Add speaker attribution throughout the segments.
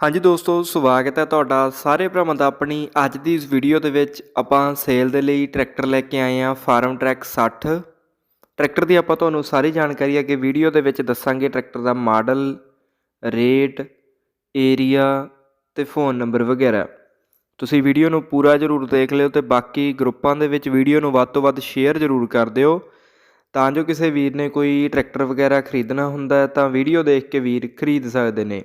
Speaker 1: ਹਾਂਜੀ ਦੋਸਤੋ, ਸਵਾਗਤ ਹੈ ਤੁਹਾਡਾ ਸਾਰੇ ਭਰਾਵਾਂ ਦਾ ਆਪਣੀ ਅੱਜ ਦੀ ਇਸ ਵੀਡੀਓ ਦੇ ਵਿੱਚ। ਆਪਾਂ ਸੇਲ ਦੇ ਲਈ ਟਰੈਕਟਰ ਲੈ ਕੇ ਆਏ ਹਾਂ ਫਾਰਮ ਟਰੈਕ 60 ਟਰੈਕਟਰ ਦੀ ਆਪਾਂ ਤੁਹਾਨੂੰ ਸਾਰੀ ਜਾਣਕਾਰੀ ਅੱਗੇ ਵੀਡੀਓ ਦੇ ਵਿੱਚ ਦੱਸਾਂਗੇ। ਟਰੈਕਟਰ ਦਾ ਮਾਡਲ ਰੇਟ ਏਰੀਆ ਤੇ ਫੋਨ ਨੰਬਰ ਵਗੈਰਾ। ਤੁਸੀਂ ਵੀਡੀਓ ਨੂੰ ਪੂਰਾ ਜ਼ਰੂਰ ਦੇਖ ਲਿਓ ਤੇ ਬਾਕੀ ਗਰੁੱਪਾਂ ਦੇ ਵਿੱਚ ਵੀਡੀਓ ਨੂੰ ਵੱਧ ਤੋਂ ਵੱਧ ਸ਼ੇਅਰ ਜ਼ਰੂਰ ਕਰ ਦਿਓ। ਤਾਂ ਜੋ ਕਿਸੇ ਵੀਰ ਨੇ ਕੋਈ ਟਰੈਕਟਰ ਵਗੈਰਾ ਖਰੀਦਣਾ ਹੁੰਦਾ ਤਾਂ ਵੀਡੀਓ ਦੇਖ ਕੇ ਵੀਰ ਖਰੀਦ ਸਕਦੇ ਨੇ।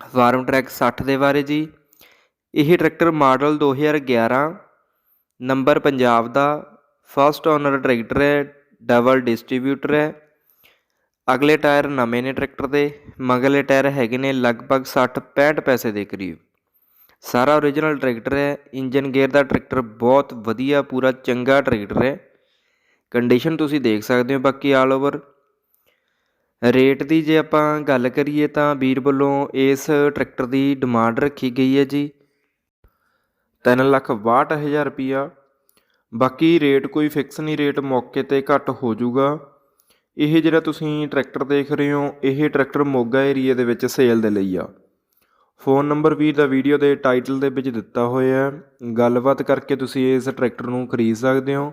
Speaker 1: ਫਾਰਮ ਟਰੈਕ 60 ਦੇ ਬਾਰੇ ਜੀ। ਇਹ ਟਰੈਕਟਰ ਮਾਡਲ 2011 ਨੰਬਰ ਪੰਜਾਬ ਦਾ, ਫਸਟ ਓਨਰ ਟਰੈਕਟਰ ਹੈ, ਡਬਲ ਡਿਸਟ੍ਰੀਬਿਊਟਰ ਹੈ। ਅਗਲੇ ਟਾਇਰ ਨਵੇਂ ਨੇ ਟਰੈਕਟਰ ਦੇ ਮਗਲੇ ਟਾਇਰ ਹੈਗੇ ਨੇ ਲਗਭਗ 60 65 ਪੈਸੇ ਦੇ ਕਰੀਬ। ਸਾਰਾ ਓਰੀਜਨਲ ਟਰੈਕਟਰ ਹੈ, ਇੰਜਨ ਗੇਅਰ ਦਾ ਟਰੈਕਟਰ ਬਹੁਤ ਵਧੀਆ, ਪੂਰਾ ਚੰਗਾ ਟਰੈਕਟਰ ਹੈ। ਕੰਡੀਸ਼ਨ ਤੁਸੀਂ ਦੇਖ ਸਕਦੇ ਹੋ ਬਾਕੀ ਆਲ ਓਵਰ ਰੇਟ ਦੀ ਜੇ ਆਪਾਂ ਗੱਲ ਕਰੀਏ ਤਾਂ ਵੀਰ ਵੱਲੋਂ ਇਸ ਟਰੈਕਟਰ ਦੀ ਡਿਮਾਂਡ ਰੱਖੀ ਗਈ ਹੈ ਜੀ। ਤਿੰਨ ਲੱਖ ਬਾਹਠ ਹਜ਼ਾਰ ਰੁਪਈਆ ਬਾਕੀ ਰੇਟ ਕੋਈ ਫਿਕਸ ਨਹੀਂ, ਰੇਟ ਮੌਕੇ ਤੇ ਘੱਟ ਹੋ ਜਾਊਗਾ। ਇਹ ਜਿਹੜਾ ਤੁਸੀਂ ਟਰੈਕਟਰ ਦੇਖ ਰਹੇ ਹੋ, ਇਹ ਟਰੈਕਟਰ ਮੋਗਾ ਏਰੀਆ ਦੇ ਵਿੱਚ ਸੇਲ ਦੇ ਲਈ ਆ। ਫੋਨ ਨੰਬਰ ਵੀਰ ਦਾ ਵੀਡੀਓ ਦੇ ਟਾਈਟਲ ਦੇ ਵਿੱਚ ਦਿੱਤਾ ਹੋਇਆ ਹੈ। ਗੱਲਬਾਤ ਕਰਕੇ ਤੁਸੀਂ ਇਸ ਟਰੈਕਟਰ ਨੂੰ ਖਰੀਦ ਸਕਦੇ ਹੋ।